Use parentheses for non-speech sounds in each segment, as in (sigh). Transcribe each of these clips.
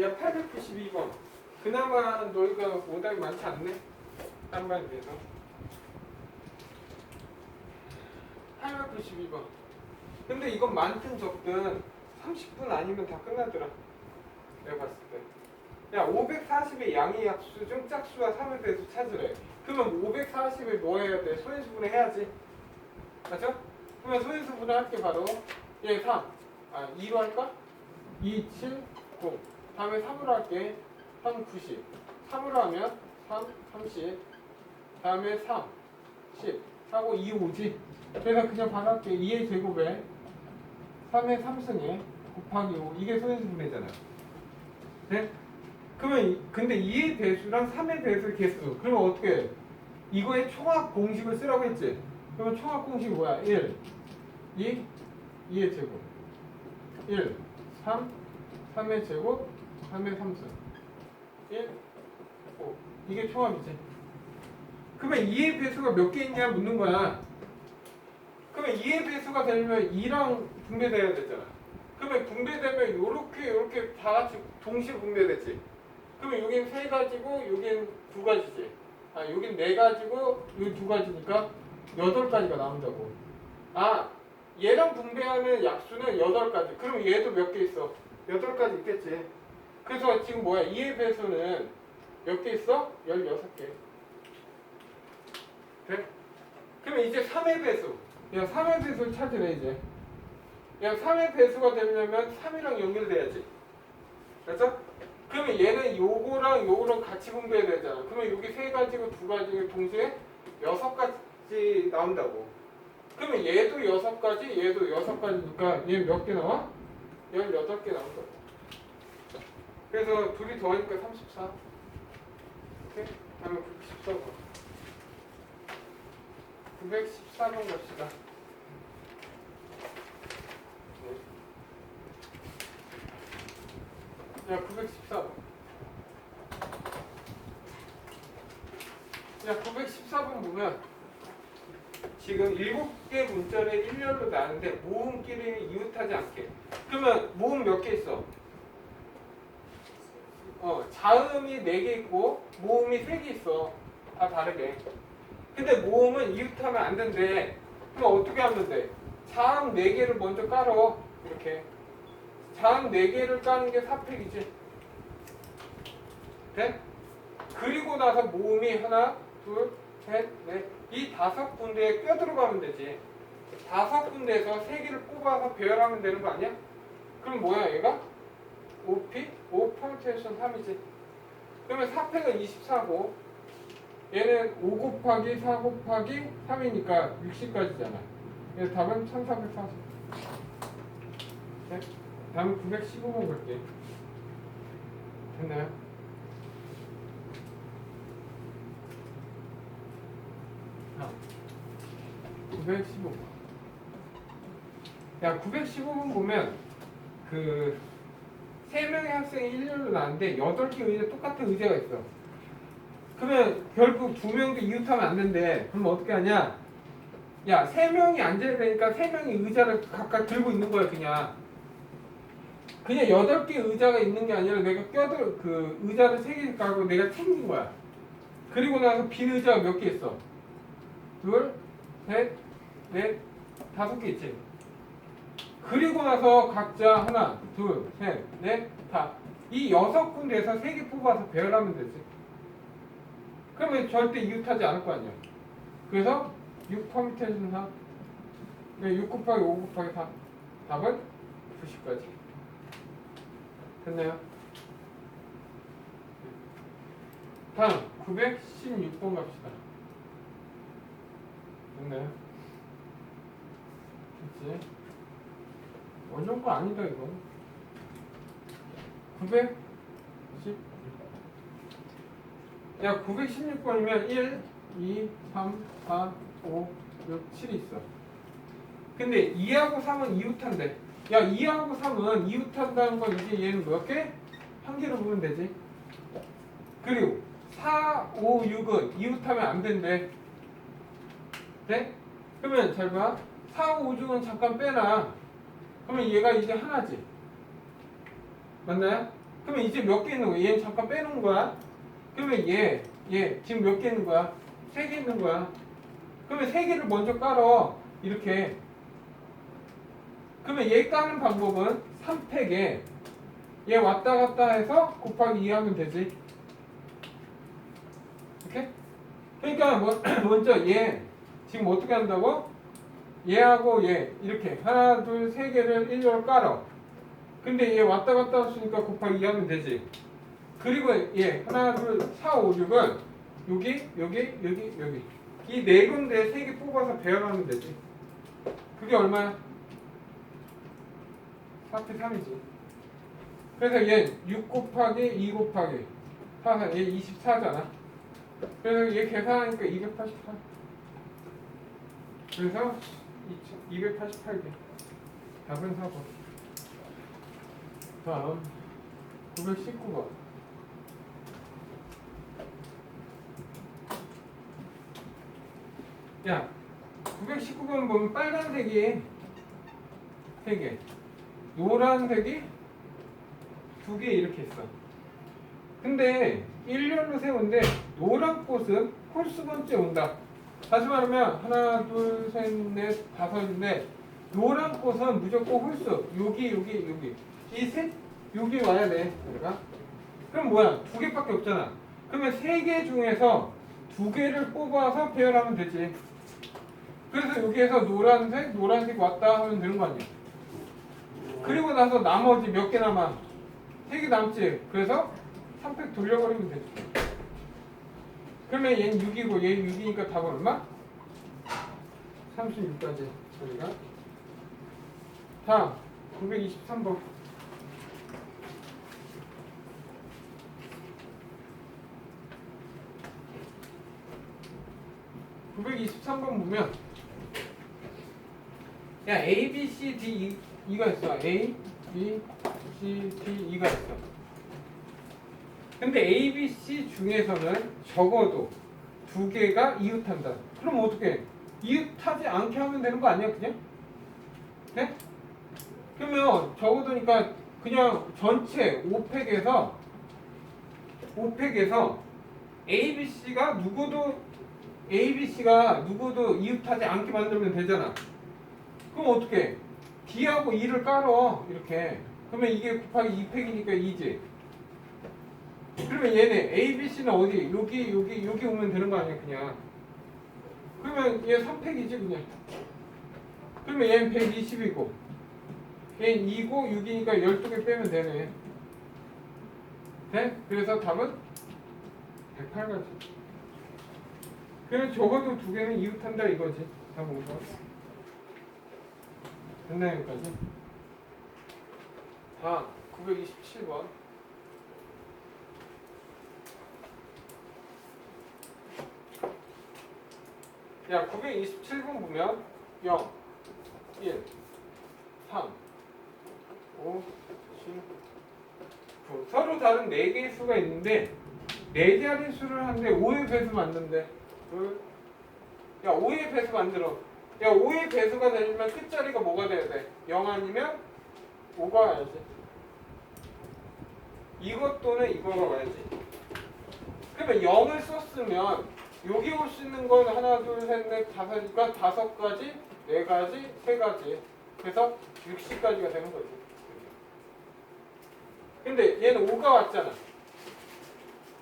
야 892번. 그나마 너희가 오답이 많지 않네. 딴 반에 비해서. 892번. 근데 이건 많든 적든 30분 아니면 다 끝나더라. 내가 봤을 때. 야 540의 양의 약수 중 짝수와 3에 대해서 찾으래. 그러면 540을 뭐 해야 돼? 소인수분해 해야지. 맞죠? 그러면 소인수분해 할게 바로 얘 3. 아 2로 할까? 2, 7, 9. 다음에 3으로 할게. 3, 90. 3으로 하면 3, 30. 다음에 3, 10. 하고 2, 5지. 그래서 그냥 바로 할게. 2의 제곱에 3의 3승에 곱하기 5. 이게 소인수분해잖아. 네? 그러면 이- 근데 2의 배수랑 3의 배수의 개수. 그러면 어떻게 해? 이거의 총합 공식을 쓰라고 했지? 그러면 총합 공식이 뭐야? 1, 2, 2의 제곱. 1, 3, 3의 제곱, 3의 3승. 1, 5. 이게 총합이지. 그러면 2의 배수가 몇 개 있냐 묻는 거야. 그러면 2의 배수가 되려면 2랑 분배돼야 되잖아. 그러면 분배되면 요렇게 요렇게 다 같이 동시에 분배됐지. 그러면 여긴 세 가지고 여긴 두 가지지. 아 여긴 네 가지고 여기 두 가지니까 여덟 가지가 나온다고. 아 얘랑 분배하는 약수는 여덟 가지. 그럼 얘도 몇 개 있어? 여덟 가지 있겠지. 그래서 지금 뭐야? 2의 배수는 몇 개 있어? 16개. 돼? 그러면 이제 3의 배수. 야 3의 배수를 찾으래 이제. 야 3의 배수가 되려면 3이랑 연결돼야지. 그렇죠? 그러면 얘는 요거랑 요거랑 같이 분배해야 되잖아. 그러면 여기 세 가지고 두 가지 동시에 여섯 가지 나온다고. 그러면 얘도 여섯 가지, 얘도 여섯 가지니까 얘 몇 개 나와? 18개 나온다고. 그래서 둘이 더하니까 34. 오케이? 다음에 914번. 914번 갑시다. 네. 야, 914번. 야, 914번 보면 지금 7개 문자를 일렬로 나는데 모음끼리 이웃하지 않게. 그러면 모음 몇 개 있어? 어, 자음이 4개 있고 모음이 3개 있어. 다 다르게. 근데 모음은 이웃하면 안 된대. 그럼 어떻게 하면 돼? 자음 4개를 먼저 깔어. 이렇게. 자음 4개를 까는 게 사팩이지. 돼? 그리고 나서 모음이 하나, 둘, 셋, 넷. 이 다섯 군데에 껴들어가면 되지. 다섯 군데에서 세 개를 뽑아서 배열하면 되는 거 아니야? 그럼 뭐야 얘가? 5p? 5 퍼뮤테이션 3이지. 그러면 4팩은 24고 얘는 5 곱하기 4 곱하기 3이니까 60까지잖아. 그래서 답은 1440. 네? 다음 915번 볼게. 됐나요? 아, 915번. 야, 915번 보면 그 세 명의 학생이 일렬로 나는데 여덟 개 의자 똑같은 의자가 있어. 그러면 결국 두 명도 이웃하면 안 된대. 그럼 어떻게 하냐? 야, 세 명이 앉아야 되니까 세 명이 의자를 각각 들고 있는 거야, 그냥. 그냥 여덟 개 의자가 있는 게 아니라 내가 껴들 그 의자를 세개 깔고 내가 챙긴 거야. 그리고 나서 빈 의자가 몇 개 있어? 둘, 셋, 넷, 다섯 개 있지. 그리고 나서 각자 하나, 둘, 셋, 넷, 다. 이 여섯 군데에서 세 개 뽑아서 배열하면 되지. 그러면 절대 이웃하지 않을 거 아니야. 그래서 6 퍼미테이션 4. 6 곱하기 5 곱하기 4. 답은 90까지. 됐나요? 다음 916번 갑시다. 됐나요? 됐지? 어려운 거 아니다 이거. 910. 야 916번이면 1, 2, 3, 4, 5, 6, 7이 있어. 근데 2하고 3은 이웃한데. 야 2하고 3은 이웃한다는 건 이제 얘는 몇 개? 한 개로 보면 되지. 그리고 4, 5, 6은 이웃하면 안 된대. 네? 그러면 잘 봐. 4, 5, 6은 잠깐 빼놔. 그러면 얘가 이제 하나지. 맞나요? 그러면 이제 몇 개 있는 거야? 얘는 잠깐 빼놓은 거야. 그러면 얘, 얘 지금 몇 개 있는 거야? 세 개 있는 거야. 그러면 세 개를 먼저 깔어. 이렇게. 그러면 얘 까는 방법은 3팩에 얘 왔다 갔다 해서 곱하기 2 하면 되지. 이렇게? 그러니까 뭐, (clears throat) 먼저 얘 지금 어떻게 한다고? 얘하고 얘 이렇게 하나 둘 세 개를 일렬로 깔어. 근데 얘 왔다 갔다 했으니까 곱하기 2 하면 되지. 그리고 얘 하나 둘 4, 5, 6은 여기 여기 여기 여기 이 네 군데 세 개 뽑아서 배열하면 되지. 그게 얼마야? 4피 3이지. 그래서 얘 6 곱하기 2 곱하기 4, 얘 24잖아. 그래서 얘 계산하니까 288. 그래서 288개. 답은 4번. 다음 919번. 야, 919번 보면 빨간색이 3개, 노란색이 2개 이렇게 있어. 근데 일렬로 세운데 노란 꽃은 홀수 번째 온다. 다시 말하면 하나, 둘, 셋, 넷, 다섯인데 노란 꽃은 무조건 홀수. 여기, 여기, 여기. 이 셋, 여기 와야 돼. 내가. 그럼 뭐야? 두 개밖에 없잖아. 그러면 세 개 중에서 두 개를 뽑아서 배열하면 되지. 그래서 여기에서 노란색, 노란색 왔다 하면 되는 거 아니야? 그리고 나서 나머지 몇 개 남아? 세 개 남지. 그래서 3팩 돌려버리면 되지. 그러면 얘는 6이고 얘 6이니까 답은 얼마? 36까지 우리가. 다음 923번. (923번) 보면 야 A, B, C, D, E, 가 있어. A, B, C, D, E가 있어 근데 A, B, C 중에서는 적어도 두 개가 이웃한다. 그럼 어떻게? 이웃하지 않게 하면 되는 거 아니야, 그냥? 네? 그러면 적어도니까 그냥 전체 5팩에서 5팩에서 A, B, C가 누구도 A, B, C가 누구도 이웃하지 않게 만들면 되잖아. 그럼 어떻게? D하고 E를 깔어 이렇게. 그러면 이게 곱하기 2팩이니까 2지. 그러면 얘네 A, B, C는 어디? 여기, 여기, 여기 오면 되는 거 아니야, 그냥. 그러면 얘 3팩이지, 그냥. 그러면 얘는 120이고, 얘는 2고 6이니까 12개 빼면 되네. 돼? 그래서 답은 108가지. 그럼 적어도 두 개는 이웃한다 이거지. 다본 거. 됐나요, 여기까지? 다음, 927번. 야, 927번 보면 0, 1, 3, 5, 7, 9 서로 다른 4개의 수가 있는데 4자리 수를 하는데 5의 배수 만든대 둘. 야 5의 배수 만들어 야 5의 배수가 되려면 끝자리가 뭐가 돼야 돼? 0 아니면 5가 와야지 이것 또는 이거가 와야지 그러면 0을 썼으면 여기 올 수 있는 건 하나, 둘, 셋, 넷, 다섯이니까 다섯 가지, 네 가지, 세 가지. 그래서 60가지가 되는 거지. 근데 얘는 5가 왔잖아.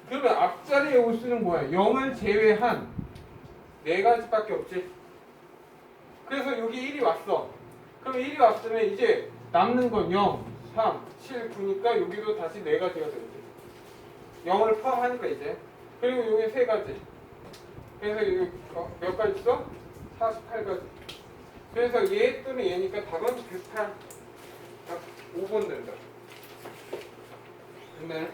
그러면 앞자리에 올 수는 뭐야? 0을 제외한 네 가지밖에 없지. 그래서 여기 1이 왔어. 그럼 1이 왔으면 이제 남는 건 0, 3, 7, 9니까 여기도 다시 네 가지가 되지. 0을 포함하니까 이제. 그리고 여기 세 가지. 그래서 이거 어, 몇 가지 있어? 48가지. 그래서 얘 또는 얘니까 답은 108. 딱 5번 된다. 됐네.